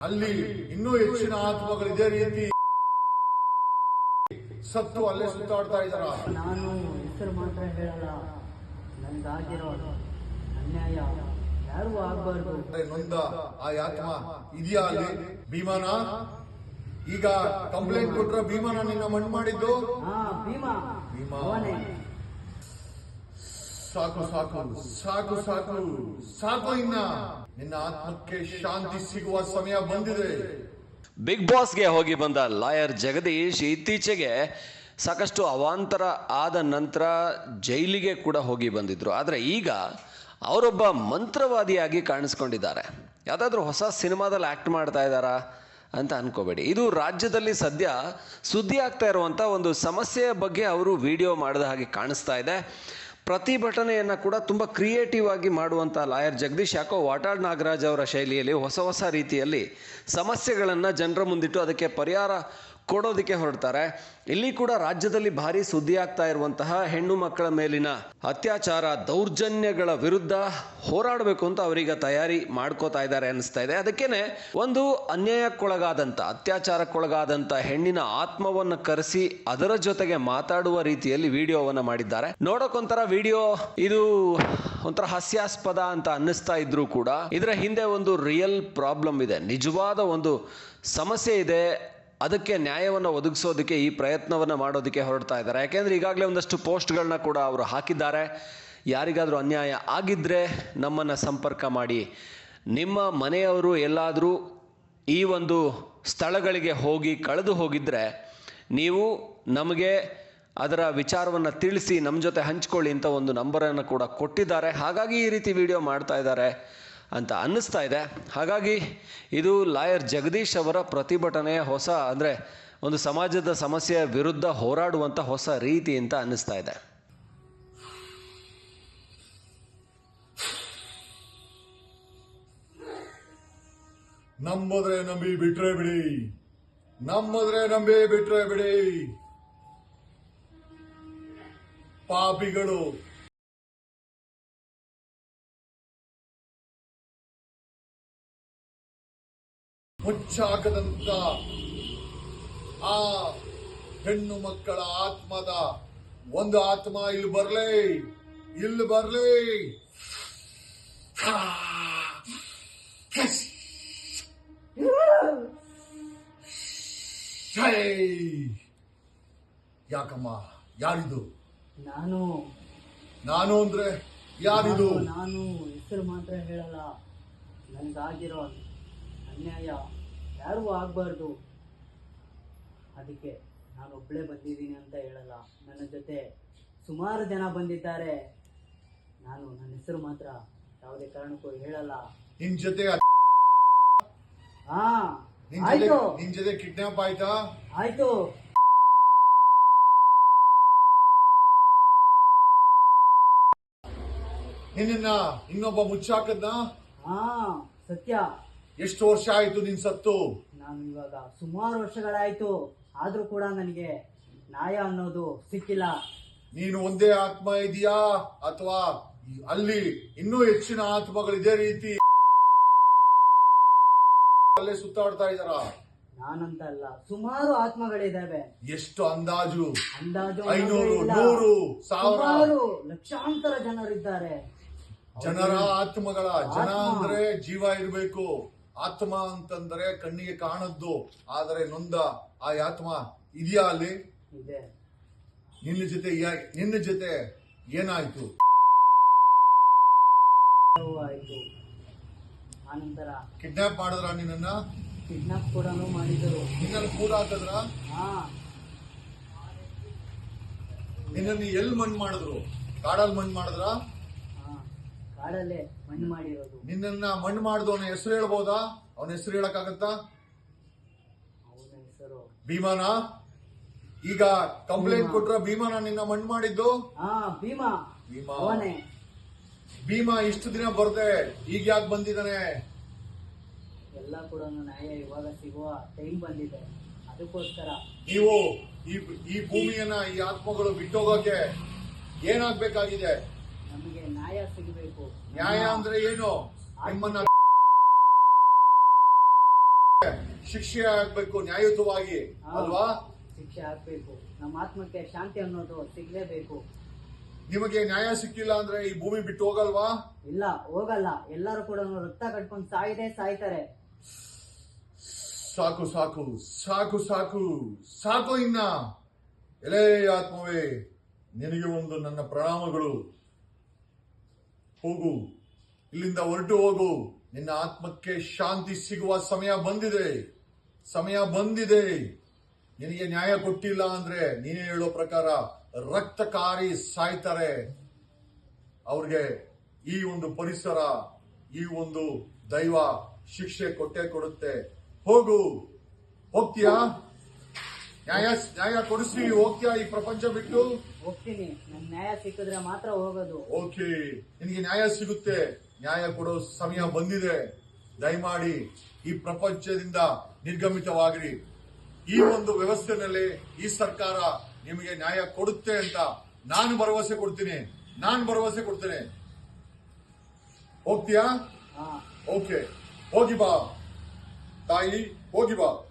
ಅಲ್ಲಿ ಇನ್ನೂ ಹೆಚ್ಚಿನ ಆತ್ಮಗಳು ಇದೇ ರೀತಿ. ಸತ್ತು ಅಲ್ಲೇ ಸುತ್ತಾಡ್ತಾ ಇದ್ದಾರ? ನಾನು ಹೆಸರು ಮಾತ್ರ ಹೇಳಲ್ಲ. ನನಗಾಗಿರೋ ಅನ್ಯಾಯ ಯಾರು ಆಗಬಾರ್ದು. ನೊಂದ ಆ ಆತ್ಮ ಇದೆಯಾ ಅಲ್ಲಿ? ಭೀಮಾನ? ಈಗ ಕಂಪ್ಲೇಂಟ್ ಕೊಟ್ರ ಭೀಮಾನ ನಿನ್ನ ಮಣ್ಣು ಮಾಡಿದ್ದು? ಹಾ ಭೀಮಾ. ಭೀಮಾ. ಸಾಕು ಸಾಕು ಸಾಕು ಸಾಕು ಸಾಕು ಇನ್ನ. ನಿನ್ನ ಆತ್ಮಕ್ಕೆ ಶಾಂತಿ ಸಿಗುವ ಸಮಯ ಬಂದಿದೆ. ಬಿಗ್ ಬಾಸ್ಗೆ ಹೋಗಿ ಬಂದ ಲಾಯರ್ ಜಗದೀಶ್ ಇತ್ತೀಚೆಗೆ ಸಾಕಷ್ಟು ಅವಾಂತರ ಆದ ನಂತರ ಜೈಲಿಗೆ ಕೂಡ ಹೋಗಿ ಬಂದಿದ್ರು. ಆದರೆ ಈಗ ಅವರೊಬ್ಬ ಮಂತ್ರವಾದಿಯಾಗಿ ಕಾಣಿಸ್ಕೊಂಡಿದ್ದಾರೆ. ಯಾವುದಾದ್ರೂ ಹೊಸ ಸಿನಿಮಾದಲ್ಲಿ ಆ್ಯಕ್ಟ್ ಮಾಡ್ತಾ ಇದ್ದಾರಾ ಅಂತ ಅನ್ಕೋಬೇಡಿ. ಇದು ರಾಜ್ಯದಲ್ಲಿ ಸದ್ಯ ಸುದ್ದಿ ಆಗ್ತಾ ಇರುವಂಥ ಒಂದು ಸಮಸ್ಯೆಯ ಬಗ್ಗೆ ಅವರು ವಿಡಿಯೋ ಮಾಡಿದ ಹಾಗೆ ಕಾಣಿಸ್ತಾ ಇದೆ. ಪ್ರತಿಭಟನೆಯನ್ನು ಕೂಡ ತುಂಬ ಕ್ರಿಯೇಟಿವ್ ಆಗಿ ಮಾಡುವಂಥ ಲಾಯರ್ ಜಗದೀಶ್ ಯಾಕೋ ವಾಟಾಳ್ ನಾಗರಾಜ್ ಅವರ ಶೈಲಿಯಲ್ಲಿ ಹೊಸ ಹೊಸ ರೀತಿಯಲ್ಲಿ ಸಮಸ್ಯೆಗಳನ್ನು ಜನರ ಮುಂದಿಟ್ಟು ಅದಕ್ಕೆ ಪರಿಹಾರ ಕೊಡೋದಕ್ಕೆ ಹೊರಡ್ತಾರೆ. ಇಲ್ಲಿ ಕೂಡ ರಾಜ್ಯದಲ್ಲಿ ಭಾರಿ ಸುದ್ದಿ ಆಗ್ತಾ ಇರುವಂತಹ ಹೆಣ್ಣು ಮಕ್ಕಳ ಮೇಲಿನ ಅತ್ಯಾಚಾರ ದೌರ್ಜನ್ಯಗಳ ವಿರುದ್ಧ ಹೋರಾಡಬೇಕು ಅಂತ ಅವರೀಗ ತಯಾರಿ ಮಾಡ್ಕೋತಾ ಇದ್ದಾರೆ ಅನಿಸ್ತಾ ಇದೆ. ಅದಕ್ಕೇನೆ ಒಂದು ಅನ್ಯಾಯಕ್ಕೊಳಗಾದಂಥ ಅತ್ಯಾಚಾರಕ್ಕೊಳಗಾದಂಥ ಹೆಣ್ಣಿನ ಆತ್ಮವನ್ನು ಕರೆಸಿ ಅದರ ಜೊತೆಗೆ ಮಾತಾಡುವ ರೀತಿಯಲ್ಲಿ ವಿಡಿಯೋವನ್ನು ಮಾಡಿದ್ದಾರೆ. ನೋಡೋಕೊಂಥರ ವಿಡಿಯೋ, ಇದು ಒಂಥರ ಹಾಸ್ಯಾಸ್ಪದ ಅಂತ ಅನ್ನಿಸ್ತಾ ಇದ್ರೂ ಕೂಡ ಇದರ ಹಿಂದೆ ಒಂದು ರಿಯಲ್ ಪ್ರಾಬ್ಲಮ್ ಇದೆ. ನಿಜವಾದ ಒಂದು ಸಮಸ್ಯೆ ಇದೆ. ಅದಕ್ಕೆ ನ್ಯಾಯವನ್ನು ಒದಗಿಸೋದಕ್ಕೆ ಈ ಪ್ರಯತ್ನವನ್ನು ಮಾಡೋದಕ್ಕೆ ಹೊರಡ್ತಾ ಇದ್ದಾರೆ. ಯಾಕೆಂದರೆ ಈಗಾಗಲೇ ಒಂದಷ್ಟು ಪೋಸ್ಟ್ಗಳನ್ನ ಕೂಡ ಅವರು ಹಾಕಿದ್ದಾರೆ. ಯಾರಿಗಾದರೂ ಅನ್ಯಾಯ ಆಗಿದ್ದರೆ ನಮ್ಮನ್ನು ಸಂಪರ್ಕ ಮಾಡಿ. ನಿಮ್ಮ ಮನೆಯವರು ಎಲ್ಲಾದರೂ ಈ ಒಂದು ಸ್ಥಳಗಳಿಗೆ ಹೋಗಿ ಕಳೆದು ಹೋಗಿದ್ದರೆ ನೀವು ನಮಗೆ ಅದರ ವಿಚಾರವನ್ನು ತಿಳಿಸಿ ನಮ್ಮ ಜೊತೆ ಹಂಚ್ಕೊಳ್ಳಿ ಅಂತ ಒಂದು ನಂಬರನ್ನು ಕೂಡ ಕೊಟ್ಟಿದ್ದಾರೆ. ಹಾಗಾಗಿ ಈ ರೀತಿ ವಿಡಿಯೋ ಮಾಡ್ತಾ ಇದ್ದಾರೆ. ಅಂತ ಅನ್ನಿಸ್ತಾ ಇದೆ. ಹಾಗಾಗಿ ಇದು ಲಾಯರ್ ಜಗದೀಶ್ ಅವರ ಪ್ರತಿಭಟನೆಯ ಹೊಸ ಅಂದರೆ ಒಂದು ಸಮಾಜದ ಸಮಸ್ಯೆಯ ವಿರುದ್ಧ ಹೋರಾಡುವಂಥ ಹೊಸ ರೀತಿ ಅಂತ ಅನ್ನಿಸ್ತಾ ಇದೆ. ನಂಬುದ್ರೆ ನಂಬಿ ಬಿಟ್ರೆ ಬಿಡಿ. ನಂಬುದ್ರೆ ನಂಬಿ ಬಿಟ್ರೆ ಬಿಡಿ. ಪಾಪಿಗಳು ಮುಚ್ಚಾಕದಂತ ಆ ಹೆಣ್ಣು ಮಕ್ಕಳ ಆತ್ಮದ ಒಂದು ಆತ್ಮ ಇಲ್ಲಿ ಬರ್ಲಿ ಇಲ್ಲಿ ಬರ್ಲಿ. ಯಾಕಮ್ಮ ಯಾರಿದು? ನಾನು. ನಾನು ಅಂದ್ರೆ ಯಾರಿದು? ನಾನು- ನಾನು ಹೆಸರು ಮಾತ್ರ ಹೇಳಲ್ಲ. ನನಗಾಗಿರೋ ಅನ್ಯಾಯ. ಯಾರಿಗೂ ಆಗಬಾರ್ದು. ಅದಕ್ಕೆ ನಾನು ಒಬ್ಬಳೇ ಬಂದಿದ್ದೀನಿ ಅಂತ ಹೇಳಲ್ಲ. ನನ್ನ ಜೊತೆ ಸುಮಾರು ಜನ ಬಂದಿದ್ದಾರೆ. ನಾನು ನನ್ನ ಹೆಸರು ಮಾತ್ರ ಯಾವುದೇ ಕಾರಣಕ್ಕೂ ಹೇಳಲ್ಲ. ನಿನ್ ಜೊತೆ ಹಾ ನಿನ್ ಜೊತೆ ಆಯ್ತು. ನಿನ್ ಜೊತೆ ಕಿಡ್ನಾಪ್ ಆಯ್ತಾ? ಆಯ್ತು. ನಿನ್ನ ಇನ್ನೊಬ್ಬ ಮುಚ್ಚಾಕದ್ನ? ಹಾ ಸತ್ಯ. ಎಷ್ಟು ವರ್ಷ ಆಯ್ತು ನಿನ್ ಸತ್ತು? ನಾನು ಇವಾಗ ಸುಮಾರು ವರ್ಷಗಳಾಯ್ತು. ಆದ್ರೂ ಕೂಡ ನನಗೆ ನ್ಯಾಯ ಅನ್ನೋದು ಸಿಕ್ಕಿಲ್ಲ. ನೀನು ಒಂದೇ ಆತ್ಮ ಇದೆಯಾ? ಅಥವಾ ಅಲ್ಲಿ ಇನ್ನೂ ಹೆಚ್ಚಿನ ಆತ್ಮಗಳು ಇದೇ ರೀತಿ? ಅಲ್ಲೇ ಸುತ್ತಾಡ್ತಾ ಇದಾರ ನಾನಂತ ಅಲ್ಲ ಸುಮಾರು ಆತ್ಮಗಳಿದಾವೆ ಎಷ್ಟು ಅಂದಾಜು? ಅಂದಾಜು ಐನೂರು. ನೂರು, ಸಾವಿರ. ಲಕ್ಷಾಂತರ ಜನರಿದ್ದಾರೆ. ಜನರ ಆತ್ಮಗಳ ಜನ ಅಂದ್ರೆ ಜೀವ ಇರಬೇಕು. ಆತ್ಮ ಅಂತಂದ್ರೆ ಕಣ್ಣಿಗೆ ಕಾಣದ್ದು. ಆದರೆ ನೊಂದ ಆ ಆತ್ಮ ಇದೆಯಾ ಅಲ್ಲಿ? ನಿನ್ನ ಜೊತೆ ಯಾ- ನಿನ್ನ ಜೊತೆ ಏನಾಯ್ತು? ಆನಂತರ ಕಿಡ್ನಾಪ್ ಮಾಡಿದ್ರ ನಿನ್ನ ಕಿಡ್ನಾಪ್ ಕೂಡ ಮಾಡಿದರು ನಿನ್ನನ್ನು ಕೂಡ ಹಾಕಿದ್ರ? ಹಾ. ನಿನ್ನನ್ನು ಎಲ್ಲಿ ಮಣ್ಣು ಮಾಡಿದ್ರು? ಕಾಡಲ್ಲಿ ಮಣ್ಣು ಮಾಡಿದ್ರ? ಕಾಡಲ್ಲೇ ಮಣ್ಣು ಮಾಡಿರೋದು. ನಿನ್ನನ್ನ ಮಣ್ಣು ಮಾಡಿದವನ ಹೆಸರು ಹೇಳ್ಬೋದಾ? ಅವನ ಹೆಸರು ಹೇಳಕ್ಕಾಗತ್ತಾ? ಅವನ ಹೆಸರು. ಭೀಮಾನ? ಈಗ ಕಂಪ್ಲೇಂಟ್. ಕೊಟ್ರ ಭೀಮಾನ ನಿನ್ನ ಮಣ್ಣು ಮಾಡಿದ್ದು? ಹಾ ಭೀಮಾ. ಭೀಮಾ. ಅವನೇ. ಭೀಮಾ ಇಷ್ಟು ದಿನ ಬರ್ದೆ ಈಗ ಯಾಕೆ ಬಂದಿದ್ದಾನೆ? ಎಲ್ಲ ಕೂಡ ನ್ಯಾಯ ಇವಾಗ ಸಿಗುವ ಟೈಮ್ ಬಂದಿದೆ. ಅದಕ್ಕೋಸ್ಕರ. ನೀವು ಈ ಈ ಭೂಮಿಯನ್ನ ಈ ಆತ್ಮಗಳು ಬಿಟ್ಟೋಗೋಕೆ ಏನಾಗ್ಬೇಕಾಗಿದೆ? ನಮಗೆ ನ್ಯಾಯ ಸಿಗಬೇಕು. ನ್ಯಾಯ ಅಂದ್ರೆ ಏನು? ನಿಮ್ಮನ್ನ ಶಿಕ್ಷೆ ಆಗ್ಬೇಕು ನ್ಯಾಯಯುತವಾಗಿ. ಅಲ್ವಾ? ಶಿಕ್ಷೆ ಆಗ್ಬೇಕು. ನಮ್ಮ ಆತ್ಮಕ್ಕೆ ಶಾಂತಿ ಅನ್ನೋದು ಸಿಗ್ಲೇಬೇಕು. ನಿಮಗೆ ನ್ಯಾಯ ಸಿಕ್ಕಿಲ್ಲ ಅಂದ್ರೆ ಈ ಭೂಮಿ ಬಿಟ್ಟು ಹೋಗಲ್ವಾ? ಇಲ್ಲ ಹೋಗಲ್ಲ. ಎಲ್ಲರೂ ಕೂಡ ರಕ್ತ ಕಟ್ಕೊಂಡು ಸಾಯಿದೆ ಸಾಯ್ತಾರೆ. ಸಾಕು ಸಾಕು ಸಾಕು ಸಾಕು ಸಾಕು ಇನ್ನ. ಎಲೆ ಆತ್ಮವೇ ನಿನಗೆ ಒಂದು ನನ್ನ ಪ್ರಣಾಮಗಳು. ಹೋಗು. ಇಲ್ಲಿಂದ ಹೊರಟು ಹೋಗು. ನಿನ್ನ ಆತ್ಮಕ್ಕೆ ಶಾಂತಿ ಸಿಗುವ ಸಮಯ ಬಂದಿದೆ. ಸಮಯ ಬಂದಿದೆ. ನಿನಗೆ ನ್ಯಾಯ ಕೊಟ್ಟಿಲ್ಲ ಅಂದ್ರೆ ನೀನೇ ಹೇಳೋ ಪ್ರಕಾರ ರಕ್ತಕಾರಿ ಸಾಯ್ತಾರೆ. ಅವ್ರಿಗೆ ಈ ಒಂದು ಪರಿಸರ, ಈ ಒಂದು ದೈವ ಶಿಕ್ಷೆ ಕೊಟ್ಟೆ ಕೊಡುತ್ತೆ. ಹೋಗು. ಹೋಗ್ತೀಯಾ? ನ್ಯಾಯ ನ್ಯಾಯ ಕೊಡಿಸಿ ಹೋಗ್ತೀಯಾ ಈ ಪ್ರಪಂಚ ಬಿಟ್ಟು? ಹೋಗ್ತೀನಿ. ನನ್ ನ್ಯಾಯ ಸಿಕ್ಕಿದ್ರೆ ಮಾತ್ರ ಹೋಗೋದು. ಓಕೆ ನಿನಗೆ ನ್ಯಾಯ ಸಿಗುತ್ತೆ. ನ್ಯಾಯ ಕೊಡೋ ಸಮಯ ಬಂದಿದೆ. ದಯಮಾಡಿ ಈ ಪ್ರಪಂಚದಿಂದ ನಿರ್ಗಮಿತವಾಗಿರಿ. ಈ ಒಂದು ವ್ಯವಸ್ಥೆನಲ್ಲಿ ಈ ಸರ್ಕಾರ ನಿಮಗೆ ನ್ಯಾಯ ಕೊಡುತ್ತೆ ಅಂತ ನಾನು ಭರವಸೆ ಕೊಡ್ತೀನಿ. ನಾನು ಭರವಸೆ ಕೊಡ್ತೇನೆ. ಹೋಗ್ತೀಯಾ? ಹಾ. ಓಕೆ. ಹೋಗಿ ಬಾ. ತಾಯಿ ಹೋಗಿ ಬಾ.